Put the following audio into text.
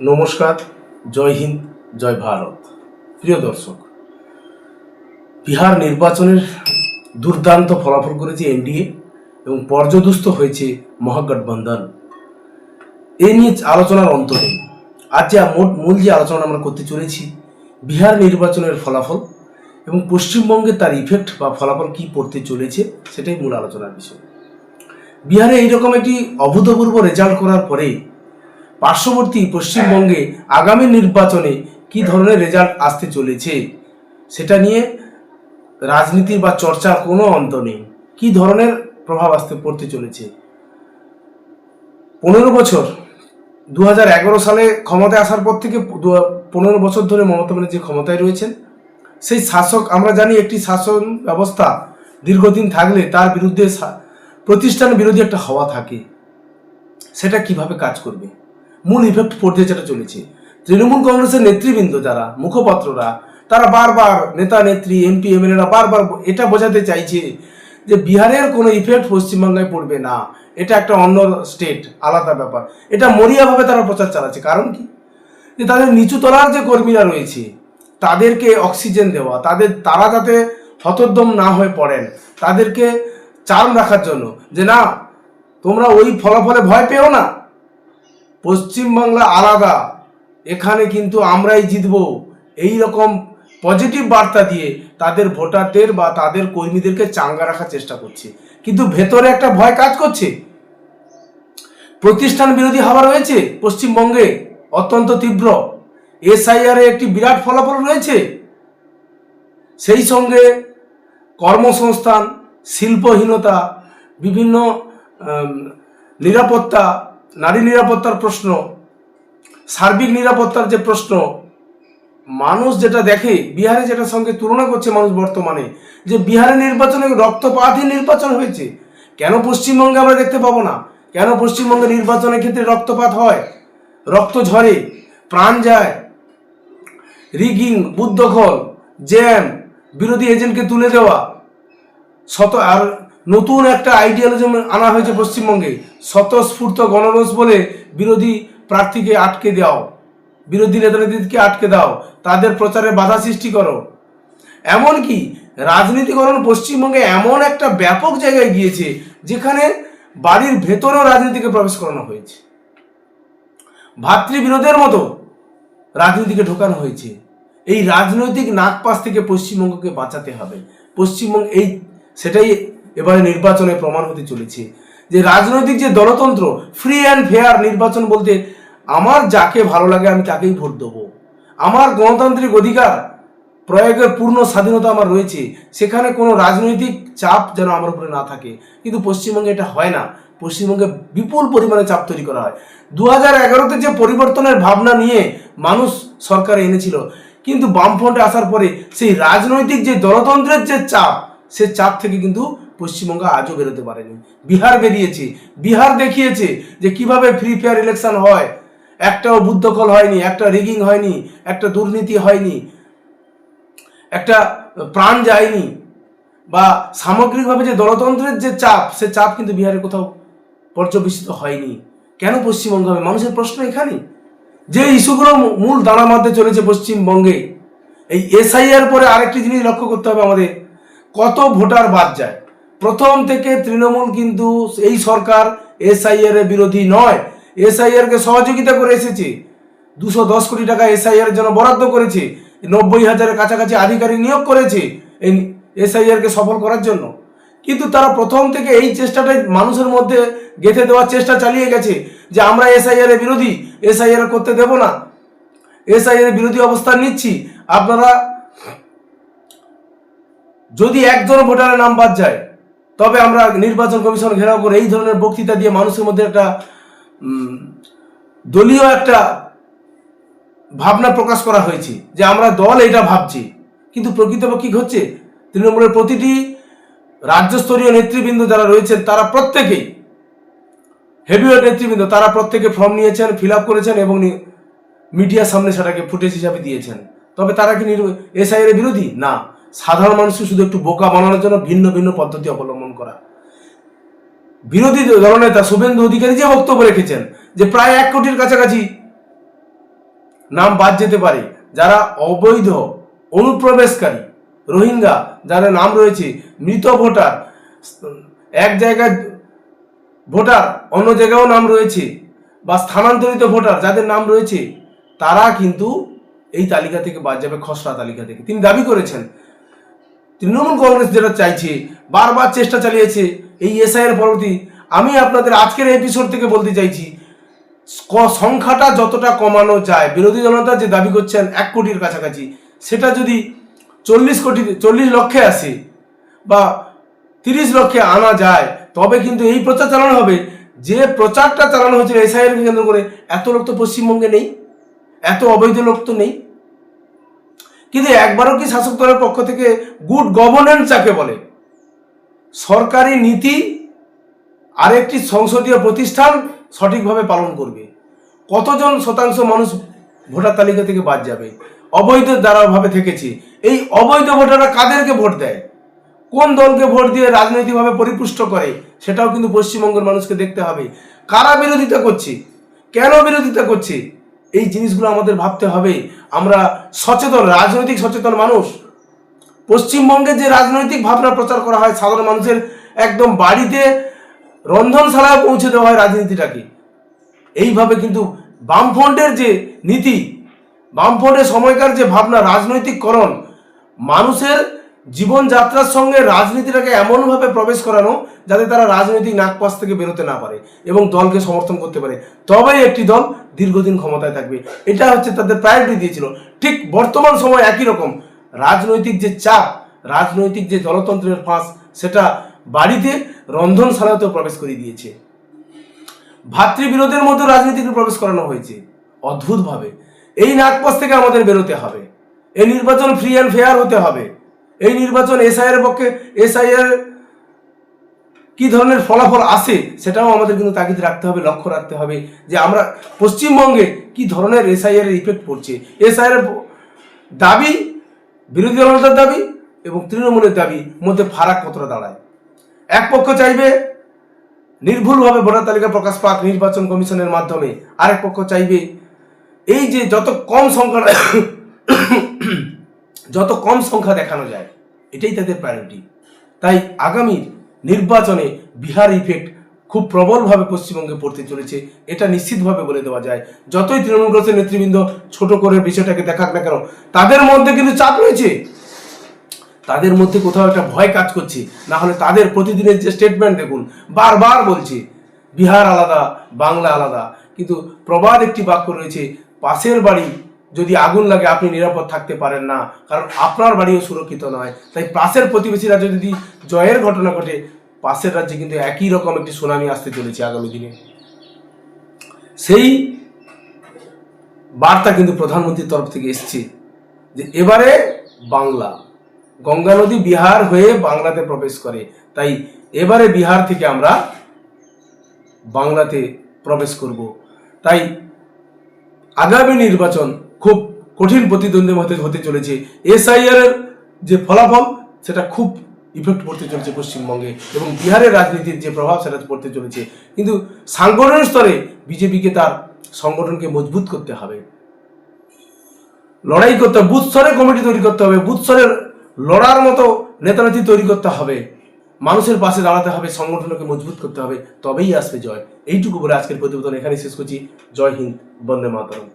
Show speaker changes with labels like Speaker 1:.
Speaker 1: নমস্কার, জয় হিন্দ, জয় ভারত। প্রিয় দর্শক, বিহার নির্বাচনের দুর্দান্ত ফলাফল করেছে এনডিএ এবং পর্যদুস্ত হয়েছে মহাগঠবন্ধন। এ নিয়ে আলোচনার অন্ত নেই। আজ যে মোট মূল যে আলোচনা আমরা করতে চলেছি, বিহার নির্বাচনের ফলাফল এবং পশ্চিমবঙ্গে তার ইফেক্ট বা ফলাফল কি পড়তে চলেছে, সেটাই মূল আলোচনার বিষয়। বিহারে এইরকম একটি অভূতপূর্ব রেজাল্ট করার পরে পার্শ্ববর্তী পশ্চিমবঙ্গে আগামী নির্বাচনে কি ধরনের রেজাল্ট আসতে চলেছে? সেটা নিয়ে রাজনীতি বা চর্চার কোনো অন্ত নেই। কি ধরনের প্রভাব আসতে পড়তে চলেছে? পনেরো বছর দু হাজার এগারো সালে ক্ষমতায় আসার পর থেকে পনেরো বছর ধরে মমতা ব্যানার্জি ক্ষমতায় রয়েছেন। সেই শাসক, আমরা জানি একটি শাসন ব্যবস্থা দীর্ঘদিন থাকলে তার বিরুদ্ধে প্রতিষ্ঠান বিরোধী একটা হওয়া থাকে। সেটা কীভাবে কাজ করবে? মূল ইফেক্ট পড়তে যেটা চলেছে। তৃণমূল কংগ্রেসের নেতৃবৃন্দ যারা, মুখপাত্ররা, তারা বারবার নেতা, নেত্রী এমপি এমএলএরা বারবার এটা বোঝাতে চাইছে যে বিহারের কোনো ইফেক্ট পশ্চিমবাংলায় পড়বে না। এটা একটা অন্য স্টেট আলাদা ব্যাপার। এটা মরিয়াভাবে তারা প্রচার চালাচ্ছে। কারণ কি? যে তাদের নিচুতলার যে কর্মীরা রয়েছে, তাদেরকে অক্সিজেন দেওয়া, তাদের, তারা যাতে হতোদ্যম না হয়ে পড়েন, তাদেরকে চার্ম রাখার জন্য যে না, তোমরা ওই ফলাফলে ভয় পেও না। পশ্চিমবাংলা আলাদা। এখানে কিন্তু আমরাই জিতব। এই রকম পজিটিভ বার্তা দিয়ে তাদের ভোটারদের বা তাদের কর্মীদেরকে চাঙ্গা রাখার চেষ্টা করছে। কিন্তু ভেতরে একটা ভয় কাজ করছে? প্রতিষ্ঠান বিরোধী হাওয়া রয়েছে পশ্চিমবঙ্গে? অত্যন্ত তীব্র। এসআইআর একটি বিরাট ফলাফল রয়েছে? সেই সঙ্গে কর্মসংস্থান, শিল্পহীনতা, বিভিন্ন নিরাপত্তা নারী নিরাপত্তার প্রশ্ন, সার্বিক নিরাপত্তার যে প্রশ্ন, মানুষ যেটা দেখে, বিহারে যেটার সঙ্গে তুলনা করছে মানুষ বর্তমানে, যে বিহারে নির্বাচনে রক্তপাতহীন নির্বাচন হয়েছে, কেন পশ্চিমবঙ্গে আমরা দেখতে পাবো না? কেন পশ্চিমবঙ্গে নির্বাচনের ক্ষেত্রে রক্তপাত হয়? রক্ত ঝরে, প্রাণ যায়, রিগিং, বুদ্ধখল, জ্যাম, বিরোধী এজেন্টকে তুলে দেওয়া, শত আর নতুন একটা আইডিয়ালজম আনা হয়েছে পশ্চিমবঙ্গে। স্বতঃস্ফূর্ত গণরোষ বলে বিরোধী প্রার্থীকে আটকে দাও বিরোধী নেতানেত্রীকে আটকে দাও তাদের প্রচারে বাধা সৃষ্টি করো। এমনকি রাজনীতিকরণ পশ্চিমবঙ্গে এমন একটা ব্যাপক জায়গায় গিয়েছে, যেখানে বাড়ির ভেতরেও রাজনীতিকে প্রবেশ করানো হয়েছে। ভাতৃবিরোধের মতো রাজনীতিকে ঢোকানো হয়েছে। এই রাজনৈতিক নাগপাশ থেকে পশ্চিমবঙ্গকে বাঁচাতে হবে। পশ্চিমবঙ্গ এই, সেটাই এবারে নির্বাচনে প্রমাণ হতে চলেছে যে রাজনৈতিক যে দলতন্ত্র ফ্রি অ্যান্ড ফেয়ার নির্বাচন বলতে আমার যাকে ভালো লাগে আমি তাকেই ভোট দেবো। আমার গণতান্ত্রিক অধিকার প্রয়োগের পূর্ণ স্বাধীনতা আমার রয়েছে, সেখানে কোনো রাজনৈতিক চাপ যেন আমার উপরে না থাকে। কিন্তু পশ্চিমবঙ্গে এটা হয় না। পশ্চিমবঙ্গে বিপুল পরিমাণে চাপ তৈরি করা হয়। দু হাজার এগারোতে যে পরিবর্তনের ভাবনা নিয়ে মানুষ সরকারে এনেছিল, কিন্তু বামফ্রন্টে আসার পরে সেই রাজনৈতিক যে দলতন্ত্রের যে চাপ, সে চাপ থেকে কিন্তু পশ্চিমবঙ্গ আজও বেরোতে পারেনি। বিহার বেরিয়েছে। বিহার দেখিয়েছে যে কীভাবে ফ্রি ফেয়ার ইলেকশন হয়। একটাও বুদ্ধকল হয়নি, একটা রিগিং হয়নি, একটা দুর্নীতি হয়নি, একটা প্রাণ যায়নি, বা সামগ্রিকভাবে যে দলতন্ত্রের যে চাপ, সে চাপ কিন্তু বিহারে কোথাও পর্যবেসিত হয়নি। কেন পশ্চিমবঙ্গ হবে? মানুষের প্রশ্ন এখানে। যে ইস্যুগুলো মূল দানা মারতে চলেছে পশ্চিমবঙ্গে, এই এসআইআর পরে আরেকটি জিনিস লক্ষ্য করতে হবে আমাদের। কত ভোটার বাদ যায়? প্রথম থেকে তৃণমূল কিন্তু এই সরকার এসআইআর বিরোধী নয়। এসআইআর কে সহযোগিতা করে এসেছে। দুশো দশ কোটি টাকা এসআইআর জন্য বরাদ্দ করেছে। নব্বই হাজারের কাছাকাছি আধিকারিক নিয়োগ করেছে এই এসআইআর কে সফল করার জন্য। কিন্তু তারা প্রথম থেকে এই চেষ্টাটাই মানুষের মধ্যে গেঁথে দেওয়ার চেষ্টা চালিয়ে গেছে যে আমরা এসআইআর এর বিরোধী, এসআইআর করতে দেব না। এসআইআর বিরোধী অবস্থান নিচ্ছি। আপনারা যদি একজন ভোটারের নাম বাদ যায় তবে আমরা নির্বাচন কমিশন ঘেরাও করে এই ধরনের বক্তৃতা দিয়ে মানুষের মধ্যে একটা দলীয় একটা ভাবনা প্রকাশ করা হয়েছে যে আমরা দল এটা ভাবছি। কিন্তু প্রকৃতপক্ষে হচ্ছে তৃণমূলের প্রতিটি রাজ্যস্তরীয় নেতৃবৃন্দ যারা রয়েছেন, তারা প্রত্যেকেই হেভিওয়েট নেতৃবৃন্দ, তারা প্রত্যেকে ফর্ম নিয়েছেন, ফিল আপ করেছেন এবং মিডিয়ার সামনে সেটাকে ফুটেজ হিসাবে দিয়েছেন। তবে তারা কি এসআইয়ের বিরোধী? না। সাধারণ মানুষকে শুধু একটু বোকা বানানোর জন্য ভিন্ন ভিন্ন পদ্ধতি অবলম্বন করা। বিরোধী দলনেতা শুভেন্দু অধিকারী যে বক্তব্য রেখেছেন, যে প্রায় এক কোটির কাছাকাছি নাম বাদ যেতে পারে, যারা অবৈধ, অনুপ্রবেশকারী, রোহিঙ্গা যারা নাম রয়েছে, মৃত ভোটার, এক জায়গায় ভোটার, অন্য জায়গায়ও নাম রয়েছে, বা স্থানান্তরিত ভোটার যাদের নাম রয়েছে, তারা কিন্তু এই তালিকা থেকে বাদ যাবে, খসড়া তালিকা থেকে। তিনি দাবি করেছেন তৃণমূল কংগ্রেস যেটা চাইছে, বারবার চেষ্টা চালিয়েছে এই এসআইয়ের পরবর্তী। আমি আপনাদের আজকের এপিসোড থেকে বলতে চাইছি সংখ্যাটা যতটা কমানো যায়, বিরোধী দলনেতা যে দাবি করছেন এক কোটির কাছাকাছি, সেটা যদি চল্লিশ কোটি, চল্লিশ লক্ষে আসে বা তিরিশ লক্ষে আনা যায়, তবে কিন্তু এই প্রচার চালানো হবে। যে প্রচারটা চালানো হয়েছিল এসআইয়ের কেন্দ্র করে, এত লোক তো পশ্চিমবঙ্গে নেই, এত অবৈধ লোক তো নেই। কিন্তু একবারও কি শাসক দলের পক্ষ থেকে গুড গভর্নেন্স যাকে বলে? সরকারি নীতি আরেকটি সংসদীয় প্রতিষ্ঠান সঠিকভাবে পালন করবে। কতজন শতাংশ মানুষ ভোটার তালিকা থেকে বাদ যাবে? অবৈধ দ্বারাভাবে থেকেছে। এই অবৈধ ভোটাররা কাদেরকে ভোট দেয়? কোন দলকে ভোট দিয়ে রাজনৈতিকভাবে পরিপুষ্ট করে? সেটাও কিন্তু পশ্চিমবঙ্গের মানুষকে দেখতে হবে। কারা বিরোধিতা করছে? কেন বিরোধিতা করছে? এই জিনিসগুলো আমাদের ভাবতে হবে। আমরা সচেতন, রাজনৈতিক সচেতন মানুষ। পশ্চিমবঙ্গে যে রাজনৈতিক ভাবনা প্রচার করা হয়, সাধারণ মানুষের একদম বাড়িতে রন্ধনশালায় পৌঁছে দেওয়া হয় রাজনীতিটাকে। এইভাবে কিন্তু বামফ্রন্টের যে নীতি, বামফ্রন্টের সময়কার যে ভাবনা, রাজনৈতিককরণ, মানুষের জীবনযাত্রার সঙ্গে রাজনীতিটাকে এমনভাবে প্রবেশ করানো যাতে তারা রাজনৈতিক নাকপাশ থেকে বেরোতে না পারে এবং দলকে সমর্থন করতে পারে। তবেই একটি দল দীর্ঘদিন ক্ষমতায় থাকবে। এটা হচ্ছে তাদের প্রায়োরিটি দিয়েছিল। ঠিক বর্তমান সময় একই রকম। রাজনৈতিক যে চাপ, রাজনৈতিক যে জনতন্ত্রের ফাঁস, সেটা বাড়িতে রন্ধনশালাতেও প্রবেশ করে দিয়েছে। ভাতৃবিরোধের মধ্যে রাজনীতিকে প্রবেশ করানো হয়েছে। অদ্ভুতভাবে। এই নাগপাশ থেকে আমাদের বেরোতে হবে। এই নির্বাচন ফ্রি অ্যান্ড ফেয়ার হতে হবে। এই নির্বাচন এসআইয়ের পক্ষে এসআইয়ের কি ধরনের ফলাফল আসে সেটাও আমাদের কিন্তু তাগিদ রাখতে হবে, লক্ষ্য রাখতে হবে যে আমরা পশ্চিমবঙ্গে কি ধরনের এসআইয়ের ইফেক্ট পড়ছে। এসআইয়ের দাবি, বিরোধী দলনেতার দাবি এবং তৃণমূলের দাবি মধ্যে ফারাক কতটা দাঁড়ায়। এক পক্ষ চাইবে নির্ভুলভাবে ভোটার তালিকা প্রকাশ পাক নির্বাচন কমিশনের মাধ্যমে। আরেক পক্ষ চাইবে এই যে যত কম সংখ্যা যত কম সংখ্যা দেখানো যায়, এটাই তাদের প্রায়োরিটি তাই আগামী নির্বাচনে বিহার ইফেক্ট খুব প্রবলভাবে পশ্চিমবঙ্গে পড়তে চলেছে, এটা নিশ্চিতভাবে বলে দেওয়া যায়। যতই তৃণমূল কংগ্রেসের নেতৃবৃন্দ ছোট করে বিষয়টাকে দেখাক না কেন, তাদের মধ্যে কিন্তু চাপ রয়েছে। তাদের মধ্যে কোথাও একটা ভয় কাজ করছে না হলে তাদের প্রতিদিনের যে স্টেটমেন্ট দেখুন, বারবার বলছে, বিহার আলাদা, বাংলা আলাদা। কিন্তু প্রবাদ একটি বাক্য রয়েছে, পাশের বাড়ি যদি আগুন লাগে, আপনি নিরাপদ থাকতে পারেন না। কারণ আপনার বাড়িও সুরক্ষিত নয়। তাই পাশের প্রতিবেশী যদি জয়ের ঘটনা ঘটে, পাশের রাজ্যে কিন্তু একই রকম একটি সুনামি আসতে চলেছে আগামী দিনে। সেই বার্তা কিন্তু প্রধানমন্ত্রীর তরফ থেকে এসছে যে এবারে বাংলা, গঙ্গা নদী বিহার হয়ে বাংলাতে প্রবেশ করে। তাই এবারে বিহার থেকে আমরা বাংলাতে প্রবেশ করব। তাই আগামী নির্বাচন খুব কঠিন প্রতিদ্বন্দ্বীর মধ্যে হতে চলেছে। এসআইআর এর যে ফলাফল, সেটা খুব ইফেক্ট পড়তে চলেছে পশ্চিমবঙ্গে এবং বিহারের রাজনীতির যে প্রভাব, সেটা পড়তে চলেছে। কিন্তু সাংগঠনিক স্তরে বিজেপিকে তার সংগঠনকে মজবুত করতে হবে। লড়াই করতে হবে বুথ স্তরে কমিটি তৈরি করতে হবে, বুথ স্তরে লড়ার মতো নেতানেত্রী তৈরি করতে হবে। মানুষের পাশে দাঁড়াতে হবে, সংগঠনকে মজবুত করতে হবে। তবেই আসবে জয়। এইটুকু বলে আজকের প্রতিবেদন এখানে শেষ করছি। জয় হিন্দ, বন্দে মাতরম।